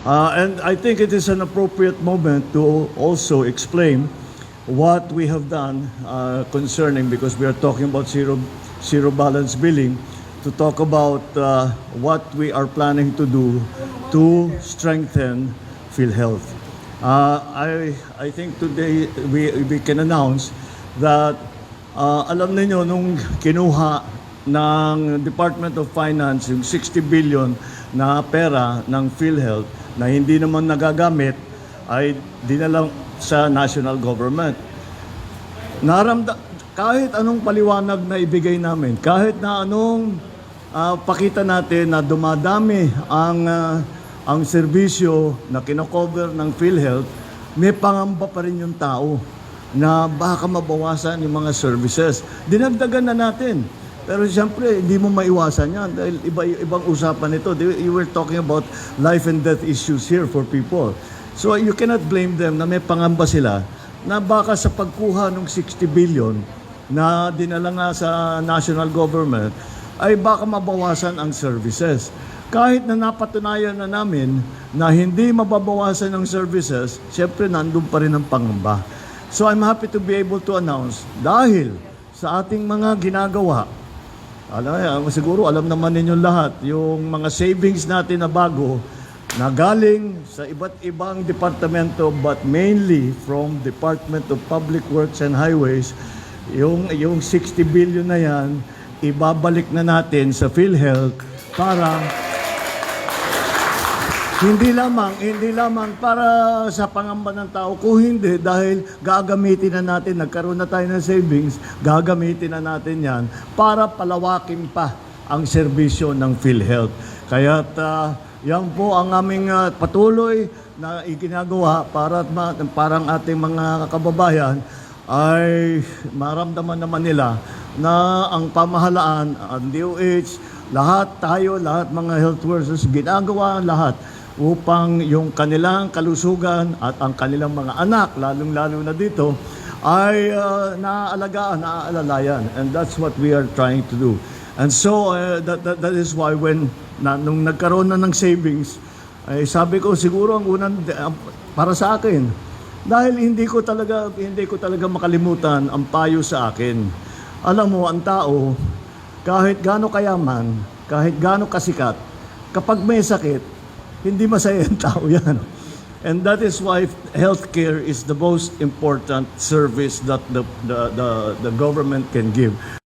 Uh, and I think it is an appropriate moment to also explain what we have done uh, concerning, because we are talking about zero, zero balance billing, to talk about uh, what we are planning to do to strengthen PhilHealth. Uh, I, I think today we, we can announce that uh, alam niyo nung kinuha ng Department of Finance yung 60 billion na pera ng PhilHealth na hindi naman nagagamit ay dinalang sa national government. Naramda kahit anong paliwanag na ibigay namin, kahit na anong ah, pakita natin na dumadami ang ah, ang serbisyo na kinocover ng PhilHealth, may pangamba pa rin yung tao na baka mabawasan yung mga services. Dinagdagan na natin. Pero siyempre, hindi mo maiwasan yan dahil iba, ibang usapan ito. You were talking about life and death issues here for people. So you cannot blame them na may pangamba sila na baka sa pagkuha ng 60 billion na dinala nga sa national government ay baka mabawasan ang services. Kahit na napatunayan na namin na hindi mababawasan ang services, syempre nandun pa rin ang pangamba. So I'm happy to be able to announce dahil sa ating mga ginagawa, alam, siguro alam naman ninyo lahat, yung mga savings natin na bago, na galing sa iba't ibang departamento but mainly from Department of Public Works and Highways, yung, yung 60 billion na yan, ibabalik na natin sa PhilHealth para hindi lamang, hindi lamang para sa pangamba ng tao, kung hindi dahil gagamitin na natin, nagkaroon na tayo ng savings, gagamitin na natin yan para palawakin pa ang serbisyo ng PhilHealth. Kaya uh, yan po ang aming ah, patuloy na iginagawa para parang ating mga kababayan ay maramdaman naman nila na ang pamahalaan, ang DOH, lahat tayo, lahat mga health workers, ginagawa lahat upang yung kanilang kalusugan at ang kanilang mga anak, lalong-lalo na dito, ay uh, naaalagaan, naaalalayan. And that's what we are trying to do. And so, uh, that, that, that is why when, na, nung nagkaroon na ng savings, ay sabi ko siguro ang unang ang- para sa akin dahil hindi ko talaga hindi ko talaga makalimutan ang payo sa akin. Alam mo ang tao kahit gaano kayaman, kahit gaano kasikat, kapag may sakit, hindi masaya ang tao yan. And that is why healthcare is the most important service that the, the, the, the government can give.